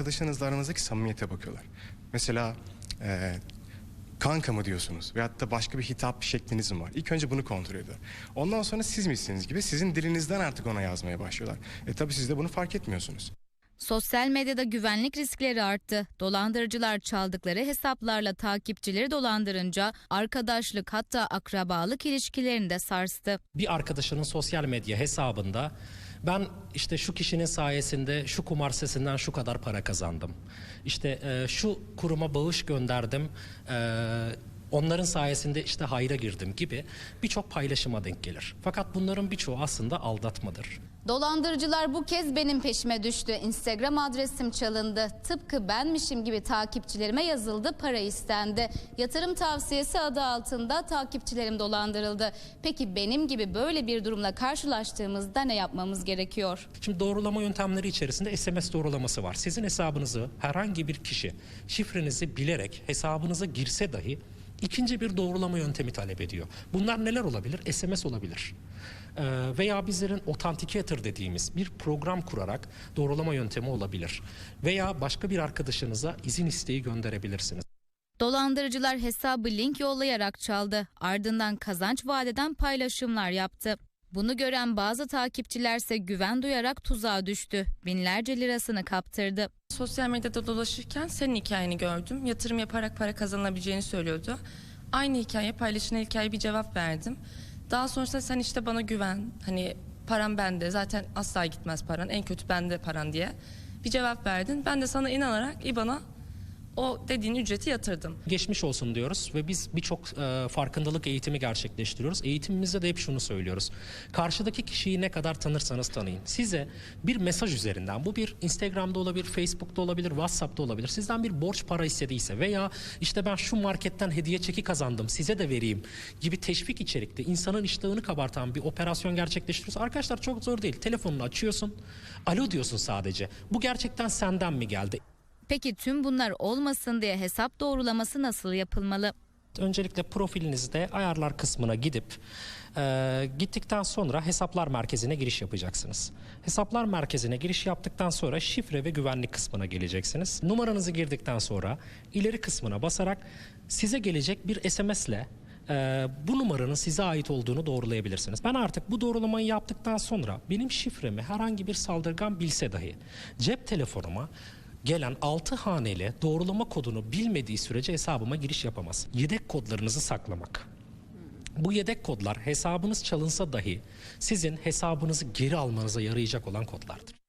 arkadaşınızla aranızdaki samimiyete bakıyorlar. Mesela e, kanka mı diyorsunuz veyahut da başka bir hitap şekliniz mi var? İlk önce bunu kontrol ediyorlar. Ondan sonra siz misiniz gibi sizin dilinizden artık ona yazmaya başlıyorlar. E tabi siz de bunu fark etmiyorsunuz. Sosyal medyada güvenlik riskleri arttı. Dolandırıcılar çaldıkları hesaplarla takipçileri dolandırınca arkadaşlık hatta akrabalık ilişkilerini de sarstı. bir arkadaşının sosyal medya hesabında ben işte şu kişinin sayesinde şu kumar sesinden şu kadar para kazandım. İşte e, şu kuruma bağış gönderdim. e, onların sayesinde işte hayra girdim gibi birçok paylaşıma denk gelir. Fakat bunların birçoğu aslında aldatmadır. Dolandırıcılar bu kez benim peşime düştü. Instagram adresim çalındı. Tıpkı benmişim gibi takipçilerime yazıldı, para istendi. Yatırım tavsiyesi adı altında takipçilerim dolandırıldı. Peki benim gibi böyle bir durumla karşılaştığımızda ne yapmamız gerekiyor? Şimdi doğrulama yöntemleri içerisinde SMS doğrulaması var. Sizin hesabınızı herhangi bir kişi şifrenizi bilerek hesabınıza girse dahi ikinci bir doğrulama yöntemi talep ediyor. Bunlar neler olabilir? SMS olabilir. Ee, veya bizlerin Authenticator dediğimiz bir program kurarak doğrulama yöntemi olabilir. Veya başka bir arkadaşınıza izin isteği gönderebilirsiniz. Dolandırıcılar hesabı link yollayarak çaldı. Ardından kazanç vadeden paylaşımlar yaptı. Bunu gören bazı takipçilerse güven duyarak tuzağa düştü. Binlerce lirasını kaptırdı. Sosyal medyada dolaşırken senin hikayeni gördüm. Yatırım yaparak para kazanabileceğini söylüyordu. Aynı hikaye paylaşılan hikaye bir cevap verdim. Daha sonrasında sen işte bana güven. Hani param bende. Zaten asla gitmez paran. En kötü bende paran diye. Bir cevap verdin. Ben de sana inanarak İBAN'a o dediğin ücreti yatırdım. geçmiş olsun diyoruz ve biz birçok e, farkındalık eğitimi gerçekleştiriyoruz. Eğitimimizde de hep şunu söylüyoruz. Karşıdaki kişiyi ne kadar tanırsanız tanıyın. Size bir mesaj üzerinden bu bir Instagram'da olabilir, Facebook'ta olabilir, WhatsApp'ta olabilir. Sizden bir borç para istediyse veya işte ben şu marketten hediye çeki kazandım size de vereyim gibi teşvik içerikte insanın iştahını kabartan bir operasyon gerçekleştiriyoruz. Arkadaşlar çok zor değil. Telefonunu açıyorsun. Alo diyorsun sadece. Bu gerçekten senden mi geldi? Peki tüm bunlar olmasın diye hesap doğrulaması nasıl yapılmalı? Öncelikle profilinizde ayarlar kısmına gidip e, gittikten sonra hesaplar merkezine giriş yapacaksınız. Hesaplar merkezine giriş yaptıktan sonra şifre ve güvenlik kısmına geleceksiniz. Numaranızı girdikten sonra ileri kısmına basarak size gelecek bir SMS ile e, bu numaranın size ait olduğunu doğrulayabilirsiniz. Ben artık bu doğrulamayı yaptıktan sonra benim şifremi herhangi bir saldırgan bilse dahi cep telefonuma gelen 6 haneli doğrulama kodunu bilmediği sürece hesabıma giriş yapamaz. Yedek kodlarınızı saklamak. Bu yedek kodlar hesabınız çalınsa dahi sizin hesabınızı geri almanıza yarayacak olan kodlardır.